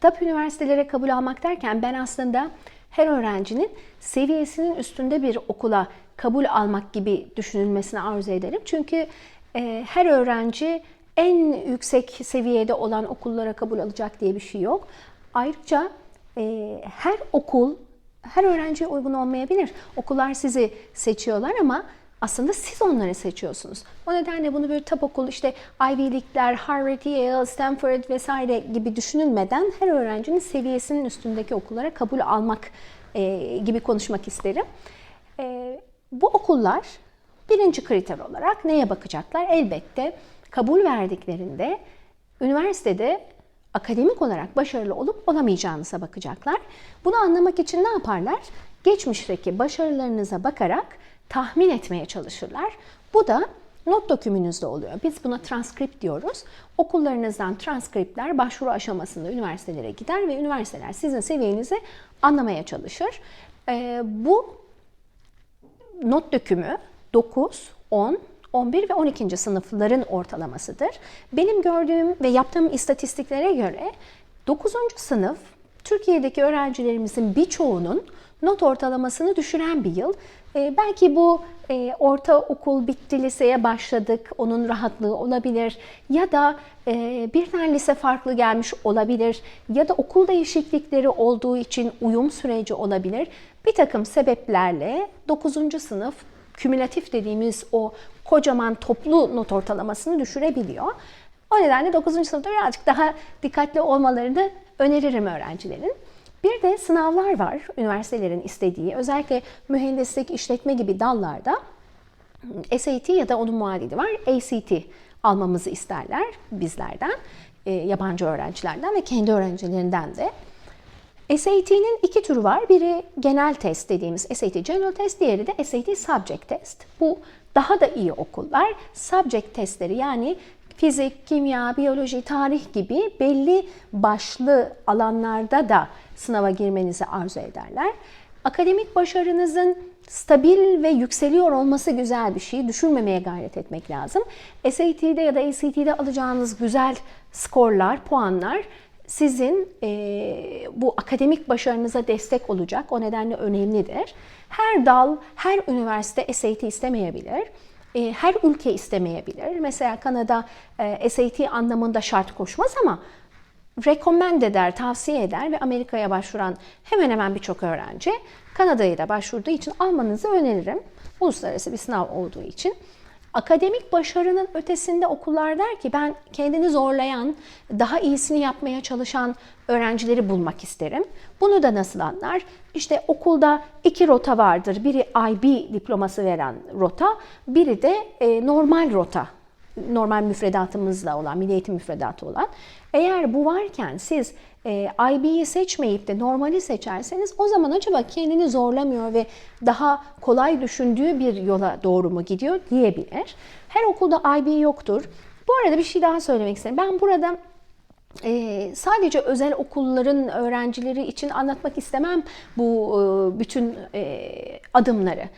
TAP üniversitelere kabul almak derken ben aslında her öğrencinin seviyesinin üstünde bir okula kabul almak gibi düşünülmesini arzu ederim. Çünkü e, her öğrenci en yüksek seviyede olan okullara kabul alacak diye bir şey yok. Ayrıca e, her okul her öğrenciye uygun olmayabilir. Okullar sizi seçiyorlar ama aslında siz onları seçiyorsunuz. O nedenle bunu bir tab okul işte Ivy League'ler, Harvard, Yale, Stanford vesaire gibi düşünülmeden her öğrencinin seviyesinin üstündeki okullara kabul almak e, gibi konuşmak isterim. E, bu okullar birinci kriter olarak neye bakacaklar? Elbette kabul verdiklerinde üniversitede akademik olarak başarılı olup olamayacağınıza bakacaklar. Bunu anlamak için ne yaparlar? Geçmişteki başarılarınıza bakarak tahmin etmeye çalışırlar. Bu da not dökümünüzde oluyor. Biz buna transkript diyoruz. Okullarınızdan transkriptler başvuru aşamasında üniversitelere gider ve üniversiteler sizin seviyenizi anlamaya çalışır. Ee, bu not dökümü 9, 10, 11 ve 12. sınıfların ortalamasıdır. Benim gördüğüm ve yaptığım istatistiklere göre 9. sınıf Türkiye'deki öğrencilerimizin birçoğunun not ortalamasını düşüren bir yıl. Ee, belki bu e, ortaokul bitti, liseye başladık, onun rahatlığı olabilir. Ya da e, birden lise farklı gelmiş olabilir. Ya da okul değişiklikleri olduğu için uyum süreci olabilir. Bir takım sebeplerle 9. sınıf kümülatif dediğimiz o kocaman toplu not ortalamasını düşürebiliyor. O nedenle 9. sınıfta birazcık daha dikkatli olmalarını öneririm öğrencilerin. Bir de sınavlar var üniversitelerin istediği. Özellikle mühendislik, işletme gibi dallarda SAT ya da onun muadili var. ACT almamızı isterler bizlerden, e, yabancı öğrencilerden ve kendi öğrencilerinden de. SAT'nin iki türü var. Biri genel test dediğimiz SAT General Test, diğeri de SAT Subject Test. Bu daha da iyi okullar subject testleri yani fizik, kimya, biyoloji, tarih gibi belli başlı alanlarda da sınava girmenizi arzu ederler. Akademik başarınızın stabil ve yükseliyor olması güzel bir şey. Düşürmemeye gayret etmek lazım. SAT'de ya da ACT'de alacağınız güzel skorlar, puanlar sizin e, bu akademik başarınıza destek olacak. O nedenle önemlidir. Her dal, her üniversite SAT istemeyebilir. E, her ülke istemeyebilir. Mesela Kanada e, SAT anlamında şart koşmaz ama recommend eder, tavsiye eder ve Amerika'ya başvuran hemen hemen birçok öğrenci Kanada'ya da başvurduğu için almanızı öneririm. Uluslararası bir sınav olduğu için. Akademik başarının ötesinde okullar der ki ben kendini zorlayan, daha iyisini yapmaya çalışan öğrencileri bulmak isterim. Bunu da nasıl anlar? İşte okulda iki rota vardır. Biri IB diploması veren rota, biri de e, normal rota. Normal müfredatımızla olan, milli eğitim müfredatı olan. Eğer bu varken siz e, IB'yi seçmeyip de normali seçerseniz o zaman acaba kendini zorlamıyor ve daha kolay düşündüğü bir yola doğru mu gidiyor diyebilir. Her okulda IB yoktur. Bu arada bir şey daha söylemek isterim. Ben burada ee, sadece özel okulların öğrencileri için anlatmak istemem bu e, bütün e, adımları.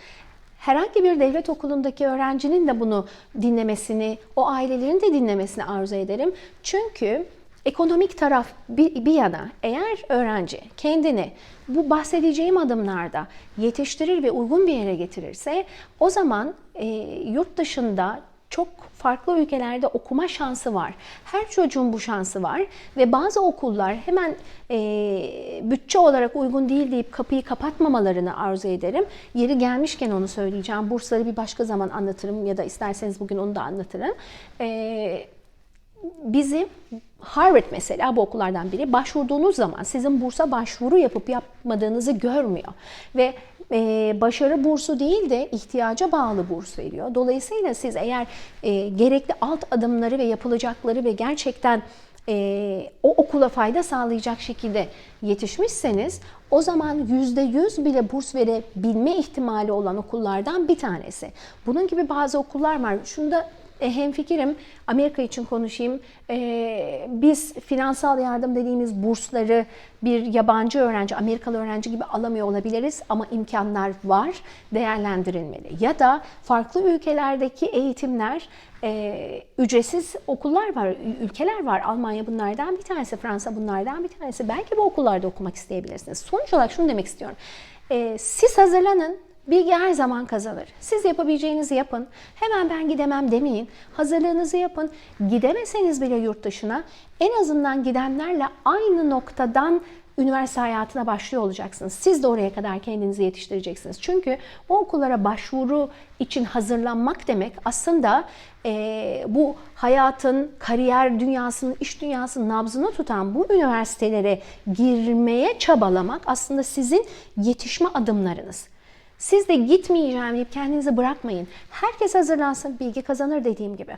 Herhangi bir devlet okulundaki öğrencinin de bunu dinlemesini, o ailelerin de dinlemesini arzu ederim. Çünkü ekonomik taraf bir, bir yana eğer öğrenci kendini bu bahsedeceğim adımlarda yetiştirir ve uygun bir yere getirirse o zaman e, yurt dışında çok farklı ülkelerde okuma şansı var. Her çocuğun bu şansı var ve bazı okullar hemen e, bütçe olarak uygun değil deyip kapıyı kapatmamalarını arzu ederim. Yeri gelmişken onu söyleyeceğim. Bursları bir başka zaman anlatırım ya da isterseniz bugün onu da anlatırım. E, bizim Harvard mesela bu okullardan biri başvurduğunuz zaman sizin bursa başvuru yapıp yapmadığınızı görmüyor ve e, başarı bursu değil de ihtiyaca bağlı burs veriyor. Dolayısıyla siz eğer e, gerekli alt adımları ve yapılacakları ve gerçekten e, o okula fayda sağlayacak şekilde yetişmişseniz o zaman %100 bile burs verebilme ihtimali olan okullardan bir tanesi. Bunun gibi bazı okullar var. Şunu da e, hemfikirim. Amerika için konuşayım. E, biz finansal yardım dediğimiz bursları bir yabancı öğrenci, Amerikalı öğrenci gibi alamıyor olabiliriz ama imkanlar var, değerlendirilmeli. Ya da farklı ülkelerdeki eğitimler, e, ücretsiz okullar var, ülkeler var. Almanya bunlardan bir tanesi, Fransa bunlardan bir tanesi. Belki bu okullarda okumak isteyebilirsiniz. Sonuç olarak şunu demek istiyorum. E, siz hazırlanın, Bilgi her zaman kazanır. Siz yapabileceğinizi yapın. Hemen ben gidemem demeyin. Hazırlığınızı yapın. Gidemeseniz bile yurt dışına en azından gidenlerle aynı noktadan üniversite hayatına başlıyor olacaksınız. Siz de oraya kadar kendinizi yetiştireceksiniz. Çünkü o okullara başvuru için hazırlanmak demek aslında e, bu hayatın, kariyer dünyasının, iş dünyasının nabzını tutan bu üniversitelere girmeye çabalamak aslında sizin yetişme adımlarınız. Siz de gitmeyeceğim deyip kendinizi bırakmayın. Herkes hazırlansın, bilgi kazanır dediğim gibi.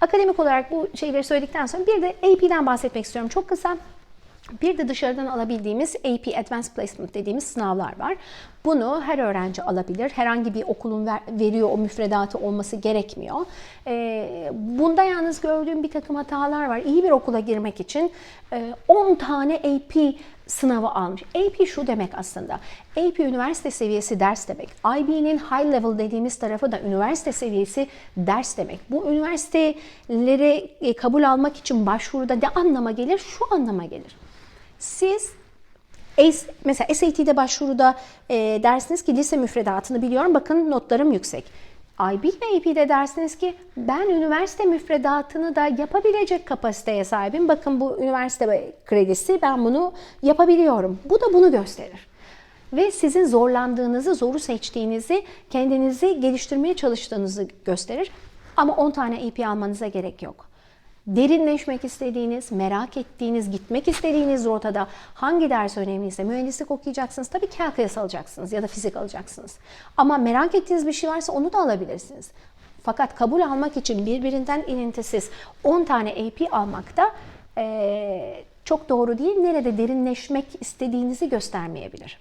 Akademik olarak bu şeyleri söyledikten sonra bir de AP'den bahsetmek istiyorum. Çok kısa. Bir de dışarıdan alabildiğimiz AP Advanced Placement dediğimiz sınavlar var. Bunu her öğrenci alabilir. Herhangi bir okulun ver, veriyor o müfredatı olması gerekmiyor. Ee, bunda yalnız gördüğüm bir takım hatalar var. İyi bir okula girmek için e, 10 tane AP sınavı almış. AP şu demek aslında. AP üniversite seviyesi ders demek. IB'nin high level dediğimiz tarafı da üniversite seviyesi ders demek. Bu üniversitelere e, kabul almak için başvuruda ne anlama gelir? Şu anlama gelir. Siz mesela SAT'de başvuruda e, dersiniz ki lise müfredatını biliyorum bakın notlarım yüksek. IB ve AP'de dersiniz ki ben üniversite müfredatını da yapabilecek kapasiteye sahibim. Bakın bu üniversite kredisi ben bunu yapabiliyorum. Bu da bunu gösterir. Ve sizin zorlandığınızı, zoru seçtiğinizi, kendinizi geliştirmeye çalıştığınızı gösterir. Ama 10 tane AP almanıza gerek yok derinleşmek istediğiniz, merak ettiğiniz, gitmek istediğiniz rotada hangi ders önemliyse mühendislik okuyacaksınız. Tabii calculus alacaksınız ya da fizik alacaksınız. Ama merak ettiğiniz bir şey varsa onu da alabilirsiniz. Fakat kabul almak için birbirinden ilintisiz 10 tane AP almak da ee, çok doğru değil. Nerede derinleşmek istediğinizi göstermeyebilir.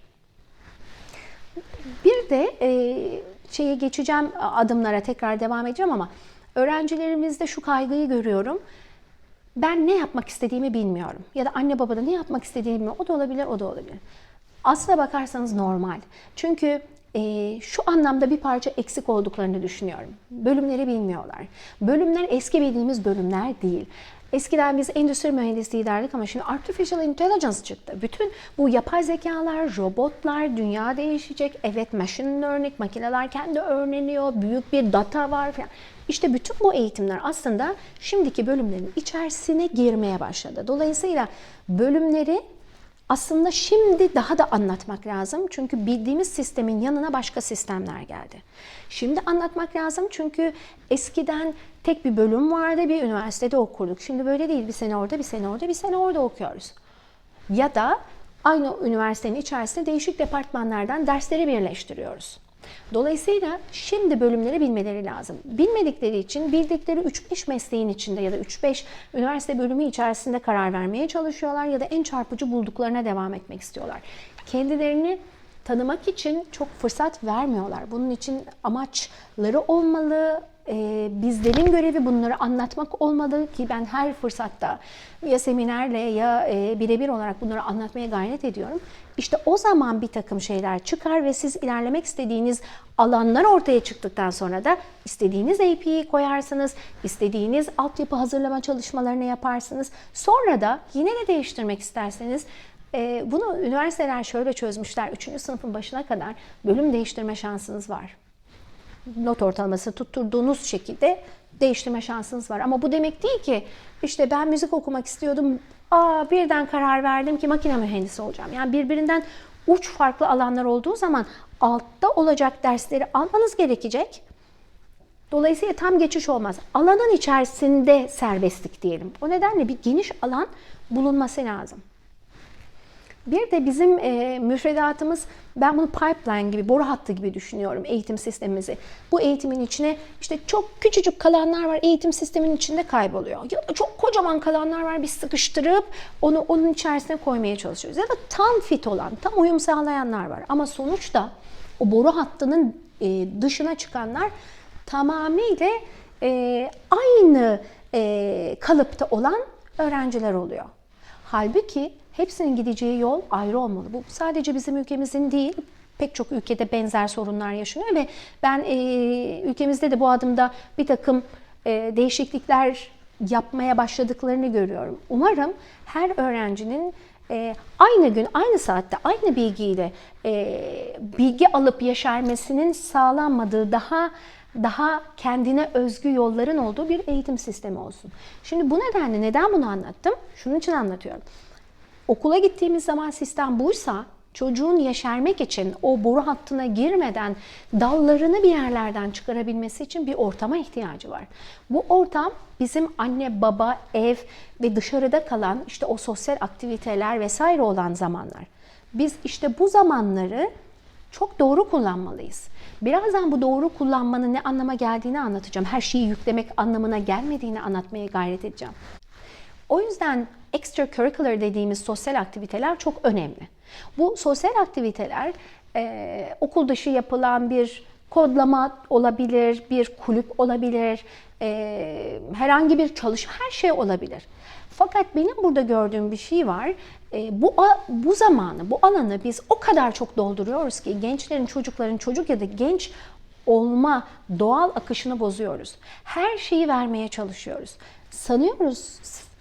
Bir de e, şeye geçeceğim adımlara tekrar devam edeceğim ama Öğrencilerimizde şu kaygıyı görüyorum. Ben ne yapmak istediğimi bilmiyorum. Ya da anne babada ne yapmak istediğini bilmiyorum. O da olabilir, o da olabilir. Aslına bakarsanız normal. Çünkü e, şu anlamda bir parça eksik olduklarını düşünüyorum. Bölümleri bilmiyorlar. Bölümler eski bildiğimiz bölümler değil. Eskiden biz endüstri mühendisliği derdik ama şimdi artificial intelligence çıktı. Bütün bu yapay zekalar, robotlar, dünya değişecek. Evet machine learning, makineler kendi öğreniyor. Büyük bir data var falan. İşte bütün bu eğitimler aslında şimdiki bölümlerin içerisine girmeye başladı. Dolayısıyla bölümleri aslında şimdi daha da anlatmak lazım. Çünkü bildiğimiz sistemin yanına başka sistemler geldi. Şimdi anlatmak lazım çünkü eskiden tek bir bölüm vardı, bir üniversitede okurduk. Şimdi böyle değil. Bir sene orada, bir sene orada, bir sene orada okuyoruz. Ya da aynı üniversitenin içerisinde değişik departmanlardan dersleri birleştiriyoruz. Dolayısıyla şimdi bölümleri bilmeleri lazım. Bilmedikleri için bildikleri 3-5 mesleğin içinde ya da 3-5 üniversite bölümü içerisinde karar vermeye çalışıyorlar ya da en çarpıcı bulduklarına devam etmek istiyorlar. Kendilerini tanımak için çok fırsat vermiyorlar. Bunun için amaçları olmalı, e, bizlerin görevi bunları anlatmak olmalı ki ben her fırsatta ya seminerle ya e, birebir olarak bunları anlatmaya gayret ediyorum. İşte o zaman bir takım şeyler çıkar ve siz ilerlemek istediğiniz alanlar ortaya çıktıktan sonra da istediğiniz API'yi koyarsınız, istediğiniz altyapı hazırlama çalışmalarını yaparsınız. Sonra da yine de değiştirmek isterseniz e, bunu üniversiteler şöyle çözmüşler. Üçüncü sınıfın başına kadar bölüm değiştirme şansınız var not ortalaması tutturduğunuz şekilde değiştirme şansınız var. Ama bu demek değil ki işte ben müzik okumak istiyordum. Aa birden karar verdim ki makine mühendisi olacağım. Yani birbirinden uç farklı alanlar olduğu zaman altta olacak dersleri almanız gerekecek. Dolayısıyla tam geçiş olmaz. Alanın içerisinde serbestlik diyelim. O nedenle bir geniş alan bulunması lazım. Bir de bizim e, müfredatımız, ben bunu pipeline gibi, boru hattı gibi düşünüyorum eğitim sistemimizi. Bu eğitimin içine işte çok küçücük kalanlar var, eğitim sisteminin içinde kayboluyor. Ya da çok kocaman kalanlar var, biz sıkıştırıp onu onun içerisine koymaya çalışıyoruz. Ya da tam fit olan, tam uyum sağlayanlar var. Ama sonuçta o boru hattının e, dışına çıkanlar tamamıyla e, aynı e, kalıpta olan öğrenciler oluyor. Halbuki hepsinin gideceği yol ayrı olmalı. Bu sadece bizim ülkemizin değil, pek çok ülkede benzer sorunlar yaşanıyor ve ben e, ülkemizde de bu adımda bir takım e, değişiklikler yapmaya başladıklarını görüyorum. Umarım her öğrencinin e, aynı gün, aynı saatte, aynı bilgiyle e, bilgi alıp yeşermesinin sağlanmadığı daha daha kendine özgü yolların olduğu bir eğitim sistemi olsun. Şimdi bu nedenle neden bunu anlattım? Şunun için anlatıyorum. Okula gittiğimiz zaman sistem buysa çocuğun yeşermek için o boru hattına girmeden dallarını bir yerlerden çıkarabilmesi için bir ortama ihtiyacı var. Bu ortam bizim anne, baba, ev ve dışarıda kalan işte o sosyal aktiviteler vesaire olan zamanlar. Biz işte bu zamanları çok doğru kullanmalıyız. Birazdan bu doğru kullanmanın ne anlama geldiğini anlatacağım. Her şeyi yüklemek anlamına gelmediğini anlatmaya gayret edeceğim. O yüzden extracurricular dediğimiz sosyal aktiviteler çok önemli. Bu sosyal aktiviteler e, okul dışı yapılan bir kodlama olabilir, bir kulüp olabilir, e, herhangi bir çalışma, her şey olabilir. Fakat benim burada gördüğüm bir şey var. E, bu bu zamanı, bu alanı biz o kadar çok dolduruyoruz ki gençlerin, çocukların, çocuk ya da genç olma doğal akışını bozuyoruz. Her şeyi vermeye çalışıyoruz. Sanıyoruz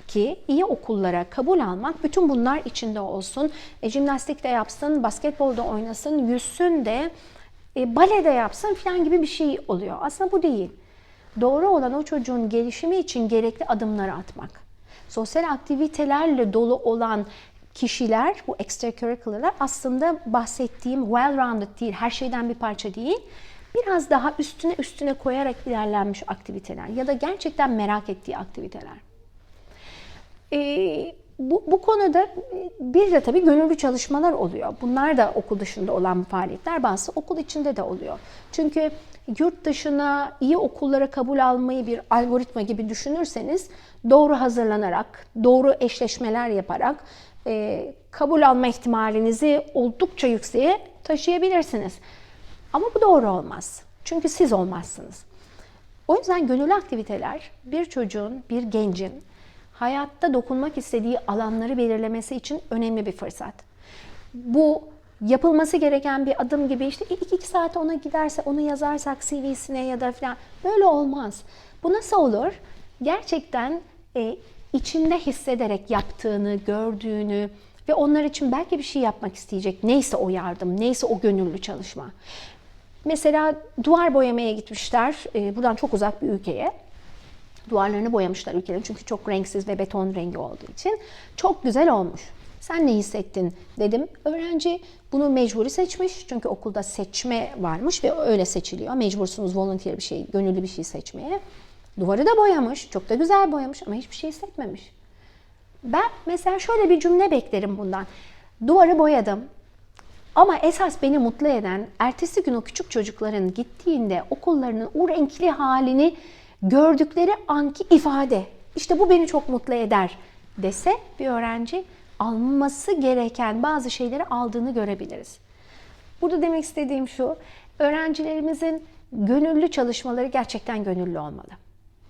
ki iyi okullara kabul almak bütün bunlar içinde olsun. E, jimnastik de yapsın, basketbolda oynasın, yüzsün de, e, bale de yapsın falan gibi bir şey oluyor. Aslında bu değil. Doğru olan o çocuğun gelişimi için gerekli adımları atmak. Sosyal aktivitelerle dolu olan kişiler, bu extracurricular'lar aslında bahsettiğim well-rounded değil, her şeyden bir parça değil. Biraz daha üstüne üstüne koyarak ilerlenmiş aktiviteler ya da gerçekten merak ettiği aktiviteler. E, bu, bu konuda bir de tabii gönüllü çalışmalar oluyor. Bunlar da okul dışında olan faaliyetler, bazı okul içinde de oluyor. Çünkü yurt dışına iyi okullara kabul almayı bir algoritma gibi düşünürseniz doğru hazırlanarak, doğru eşleşmeler yaparak e, kabul alma ihtimalinizi oldukça yükseğe taşıyabilirsiniz. Ama bu doğru olmaz. Çünkü siz olmazsınız. O yüzden gönüllü aktiviteler bir çocuğun, bir gencin hayatta dokunmak istediği alanları belirlemesi için önemli bir fırsat. Bu yapılması gereken bir adım gibi işte ilk iki saat ona giderse onu yazarsak CV'sine ya da falan böyle olmaz. Bu nasıl olur? Gerçekten e, içinde hissederek yaptığını, gördüğünü ve onlar için belki bir şey yapmak isteyecek. Neyse o yardım, neyse o gönüllü çalışma. Mesela duvar boyamaya gitmişler. E, buradan çok uzak bir ülkeye. Duvarlarını boyamışlar ülkenin çünkü çok renksiz ve beton rengi olduğu için. Çok güzel olmuş. Sen ne hissettin dedim. Öğrenci bunu mecburi seçmiş. Çünkü okulda seçme varmış ve öyle seçiliyor. Mecbursunuz volunteer bir şey, gönüllü bir şey seçmeye. Duvarı da boyamış. Çok da güzel boyamış ama hiçbir şey hissetmemiş. Ben mesela şöyle bir cümle beklerim bundan. Duvarı boyadım. Ama esas beni mutlu eden ertesi gün o küçük çocukların gittiğinde okullarının o renkli halini gördükleri anki ifade. İşte bu beni çok mutlu eder dese bir öğrenci alması gereken bazı şeyleri aldığını görebiliriz. Burada demek istediğim şu, öğrencilerimizin gönüllü çalışmaları gerçekten gönüllü olmalı.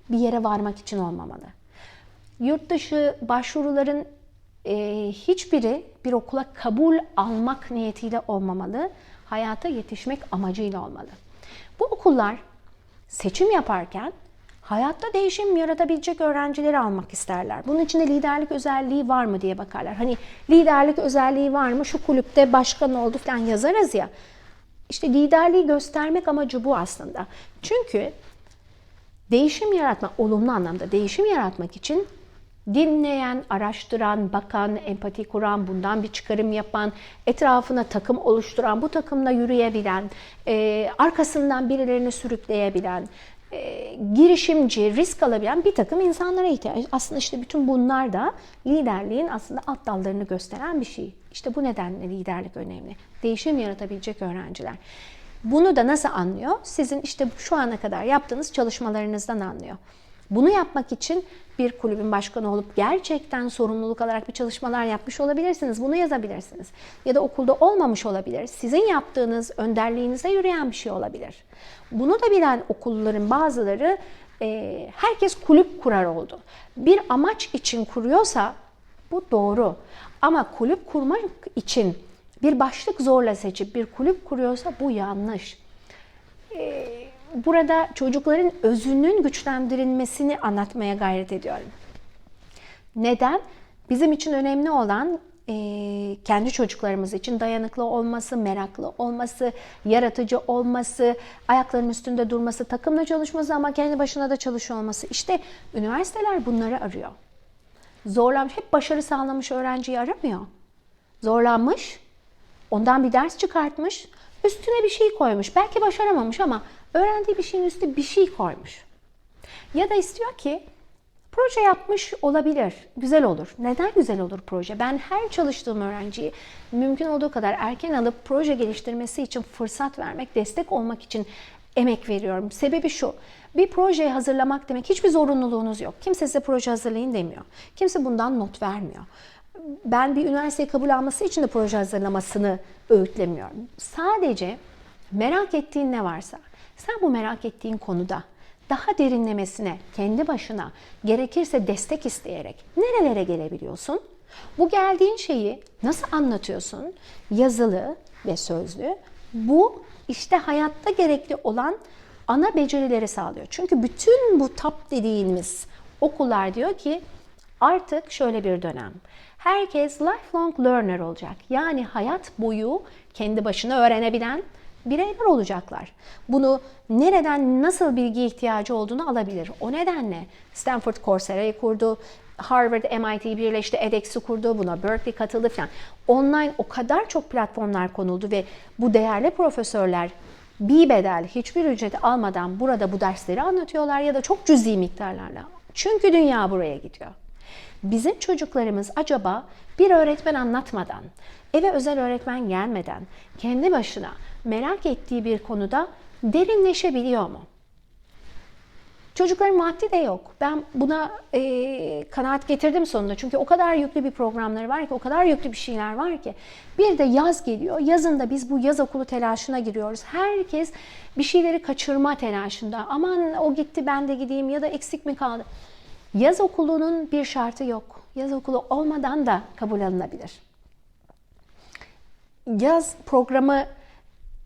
Bir yere varmak için olmamalı. Yurt dışı başvuruların e, hiçbiri bir okula kabul almak niyetiyle olmamalı, hayata yetişmek amacıyla olmalı. Bu okullar seçim yaparken hayatta değişim yaratabilecek öğrencileri almak isterler. Bunun içinde liderlik özelliği var mı diye bakarlar. Hani liderlik özelliği var mı? Şu kulüpte başkan oldu falan yazarız ya. İşte liderliği göstermek amacı bu aslında. Çünkü değişim yaratmak, olumlu anlamda değişim yaratmak için dinleyen, araştıran, bakan, empati kuran, bundan bir çıkarım yapan, etrafına takım oluşturan, bu takımla yürüyebilen, e, arkasından birilerini sürükleyebilen, e, girişimci, risk alabilen bir takım insanlara ihtiyaç. Aslında işte bütün bunlar da liderliğin aslında alt dallarını gösteren bir şey. İşte bu nedenle liderlik önemli. Değişim yaratabilecek öğrenciler. Bunu da nasıl anlıyor? Sizin işte şu ana kadar yaptığınız çalışmalarınızdan anlıyor. Bunu yapmak için bir kulübün başkanı olup gerçekten sorumluluk alarak bir çalışmalar yapmış olabilirsiniz. Bunu yazabilirsiniz. Ya da okulda olmamış olabilir. Sizin yaptığınız önderliğinize yürüyen bir şey olabilir. Bunu da bilen okulların bazıları e, herkes kulüp kurar oldu. Bir amaç için kuruyorsa bu doğru. Ama kulüp kurmak için bir başlık zorla seçip bir kulüp kuruyorsa bu yanlış. E, burada çocukların özünün güçlendirilmesini anlatmaya gayret ediyorum. Neden? Bizim için önemli olan e, kendi çocuklarımız için dayanıklı olması, meraklı olması, yaratıcı olması, ayaklarının üstünde durması, takımla çalışması ama kendi başına da çalışıyor olması. İşte üniversiteler bunları arıyor. Zorlanmış, hep başarı sağlamış öğrenciyi aramıyor. Zorlanmış, ondan bir ders çıkartmış, üstüne bir şey koymuş. Belki başaramamış ama öğrendiği bir şeyin üstüne bir şey koymuş. Ya da istiyor ki Proje yapmış olabilir. Güzel olur. Neden güzel olur proje? Ben her çalıştığım öğrenciyi mümkün olduğu kadar erken alıp proje geliştirmesi için fırsat vermek, destek olmak için emek veriyorum. Sebebi şu. Bir projeyi hazırlamak demek hiçbir zorunluluğunuz yok. Kimse size proje hazırlayın demiyor. Kimse bundan not vermiyor. Ben bir üniversiteye kabul alması için de proje hazırlamasını öğütlemiyorum. Sadece merak ettiğin ne varsa sen bu merak ettiğin konuda daha derinlemesine kendi başına gerekirse destek isteyerek nerelere gelebiliyorsun? Bu geldiğin şeyi nasıl anlatıyorsun? Yazılı ve sözlü. Bu işte hayatta gerekli olan ana becerileri sağlıyor. Çünkü bütün bu tap dediğimiz okullar diyor ki artık şöyle bir dönem. Herkes lifelong learner olacak. Yani hayat boyu kendi başına öğrenebilen, bireyler olacaklar. Bunu nereden nasıl bilgi ihtiyacı olduğunu alabilir. O nedenle Stanford Coursera'yı kurdu, Harvard, MIT birleşti, edX'i kurdu, buna Berkeley katıldı falan. Online o kadar çok platformlar konuldu ve bu değerli profesörler bir bedel, hiçbir ücret almadan burada bu dersleri anlatıyorlar ya da çok cüzi miktarlarla. Çünkü dünya buraya gidiyor. Bizim çocuklarımız acaba bir öğretmen anlatmadan, eve özel öğretmen gelmeden kendi başına merak ettiği bir konuda derinleşebiliyor mu? Çocukların maddi de yok. Ben buna e, kanaat getirdim sonunda. Çünkü o kadar yüklü bir programları var ki, o kadar yüklü bir şeyler var ki. Bir de yaz geliyor. Yazında biz bu yaz okulu telaşına giriyoruz. Herkes bir şeyleri kaçırma telaşında. Aman o gitti ben de gideyim ya da eksik mi kaldı? Yaz okulunun bir şartı yok. Yaz okulu olmadan da kabul alınabilir. Yaz programı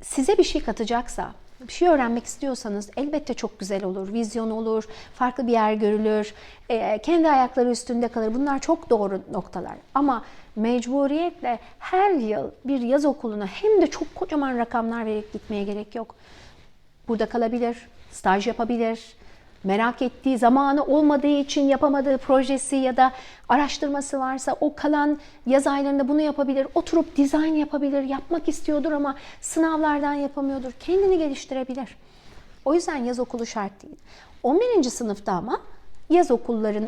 size bir şey katacaksa, bir şey öğrenmek istiyorsanız elbette çok güzel olur. Vizyon olur, farklı bir yer görülür, e, kendi ayakları üstünde kalır. Bunlar çok doğru noktalar. Ama mecburiyetle her yıl bir yaz okuluna hem de çok kocaman rakamlar verip gitmeye gerek yok. Burada kalabilir, staj yapabilir, merak ettiği zamanı olmadığı için yapamadığı projesi ya da araştırması varsa o kalan yaz aylarında bunu yapabilir. Oturup dizayn yapabilir, yapmak istiyordur ama sınavlardan yapamıyordur. Kendini geliştirebilir. O yüzden yaz okulu şart değil. 11. sınıfta ama yaz okulların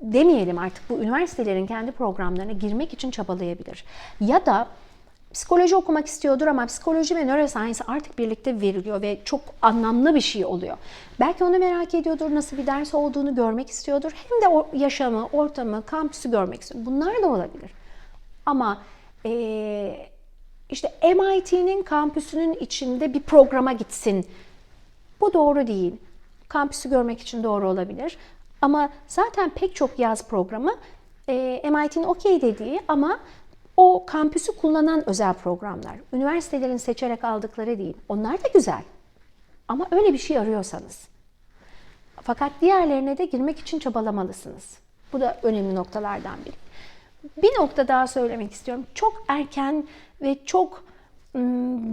demeyelim artık bu üniversitelerin kendi programlarına girmek için çabalayabilir. Ya da psikoloji okumak istiyordur ama psikoloji ve neuroscience artık birlikte veriliyor ve çok anlamlı bir şey oluyor. Belki onu merak ediyordur, nasıl bir ders olduğunu görmek istiyordur. Hem de yaşamı, ortamı, kampüsü görmek istiyor. Bunlar da olabilir. Ama ee, işte MIT'nin kampüsünün içinde bir programa gitsin. Bu doğru değil. Kampüsü görmek için doğru olabilir. Ama zaten pek çok yaz programı e, MIT'nin okey dediği ama o kampüsü kullanan özel programlar. Üniversitelerin seçerek aldıkları değil. Onlar da güzel. Ama öyle bir şey arıyorsanız. Fakat diğerlerine de girmek için çabalamalısınız. Bu da önemli noktalardan biri. Bir nokta daha söylemek istiyorum. Çok erken ve çok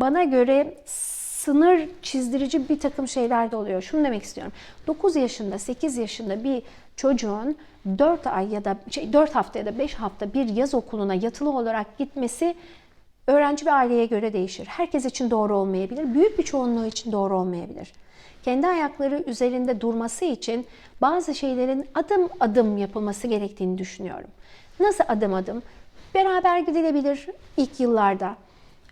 bana göre sınır çizdirici bir takım şeyler de oluyor. Şunu demek istiyorum. 9 yaşında, 8 yaşında bir çocuğun 4 ay ya da şey, 4 hafta ya da 5 hafta bir yaz okuluna yatılı olarak gitmesi öğrenci ve aileye göre değişir. Herkes için doğru olmayabilir. Büyük bir çoğunluğu için doğru olmayabilir. Kendi ayakları üzerinde durması için bazı şeylerin adım adım yapılması gerektiğini düşünüyorum. Nasıl adım adım? Beraber gidilebilir ilk yıllarda.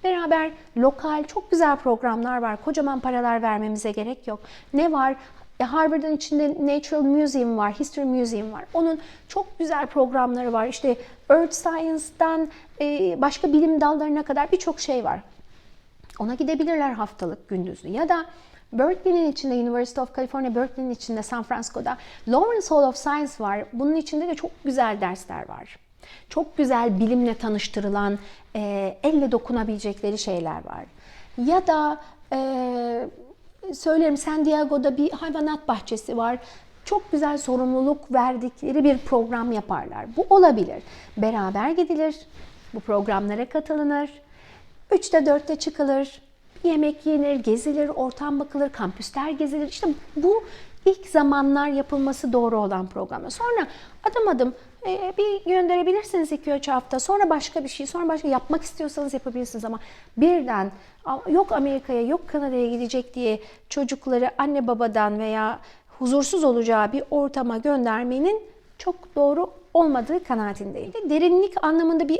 Beraber lokal çok güzel programlar var. Kocaman paralar vermemize gerek yok. Ne var? E, Harvard'ın içinde Natural Museum var, History Museum var. Onun çok güzel programları var. İşte Earth Science'dan e, başka bilim dallarına kadar birçok şey var. Ona gidebilirler haftalık gündüzlü. Ya da Berkeley'nin içinde, University of California Berkeley'nin içinde, San Francisco'da Lawrence Hall of Science var. Bunun içinde de çok güzel dersler var. Çok güzel bilimle tanıştırılan, e, elle dokunabilecekleri şeyler var. Ya da e, söylerim San Diego'da bir hayvanat bahçesi var. Çok güzel sorumluluk verdikleri bir program yaparlar. Bu olabilir. Beraber gidilir, bu programlara katılınır. Üçte dörtte çıkılır, yemek yenir, gezilir, ortam bakılır, kampüsler gezilir. İşte bu ilk zamanlar yapılması doğru olan programlar. Sonra adım adım e, bir gönderebilirsiniz 2-3 hafta. Sonra başka bir şey, sonra başka yapmak istiyorsanız yapabilirsiniz ama birden yok Amerika'ya, yok Kanada'ya gidecek diye çocukları anne babadan veya huzursuz olacağı bir ortama göndermenin çok doğru olmadığı kanaatindeyim. Derinlik anlamında bir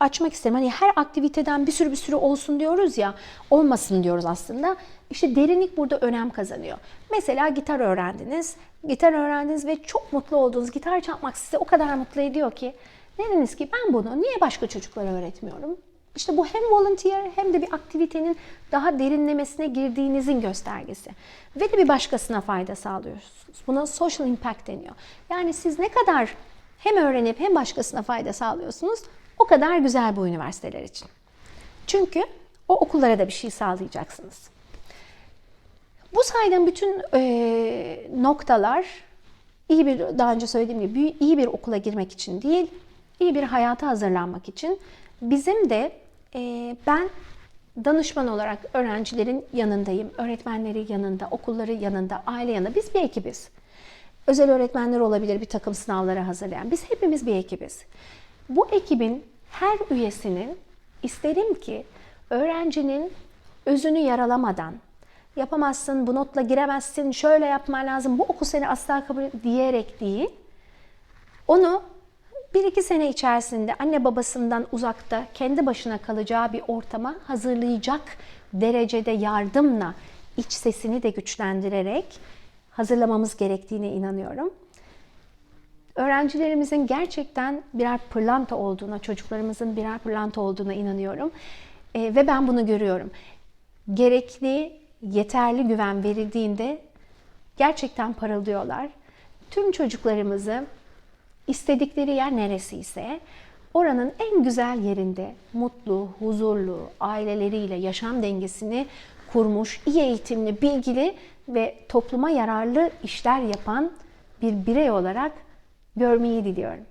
açmak isterim. Hani her aktiviteden bir sürü bir sürü olsun diyoruz ya, olmasın diyoruz aslında. İşte derinlik burada önem kazanıyor. Mesela gitar öğrendiniz, gitar öğrendiniz ve çok mutlu oldunuz. Gitar çalmak sizi o kadar mutlu ediyor ki dediniz ki ben bunu niye başka çocuklara öğretmiyorum? İşte bu hem volunteer hem de bir aktivitenin daha derinlemesine girdiğinizin göstergesi. Ve de bir başkasına fayda sağlıyorsunuz. Buna social impact deniyor. Yani siz ne kadar hem öğrenip hem başkasına fayda sağlıyorsunuz o kadar güzel bu üniversiteler için. Çünkü o okullara da bir şey sağlayacaksınız. Bu saydığım bütün e, noktalar iyi bir daha önce söylediğim gibi iyi bir okula girmek için değil, iyi bir hayata hazırlanmak için. Bizim de e, ben danışman olarak öğrencilerin yanındayım, öğretmenleri yanında, okulları yanında, aile yanında. Biz bir ekibiz. Özel öğretmenler olabilir bir takım sınavlara hazırlayan. Biz hepimiz bir ekibiz. Bu ekibin her üyesinin isterim ki öğrencinin özünü yaralamadan, yapamazsın, bu notla giremezsin, şöyle yapman lazım, bu okul seni asla kabul diyerek değil, onu bir iki sene içerisinde anne babasından uzakta kendi başına kalacağı bir ortama hazırlayacak derecede yardımla iç sesini de güçlendirerek hazırlamamız gerektiğine inanıyorum. Öğrencilerimizin gerçekten birer pırlanta olduğuna, çocuklarımızın birer pırlanta olduğuna inanıyorum. E, ve ben bunu görüyorum. Gerekli, yeterli güven verildiğinde gerçekten parıldıyorlar. Tüm çocuklarımızı istedikleri yer neresiyse oranın en güzel yerinde mutlu, huzurlu, aileleriyle yaşam dengesini kurmuş, iyi eğitimli, bilgili ve topluma yararlı işler yapan bir birey olarak görmeyi diliyorum.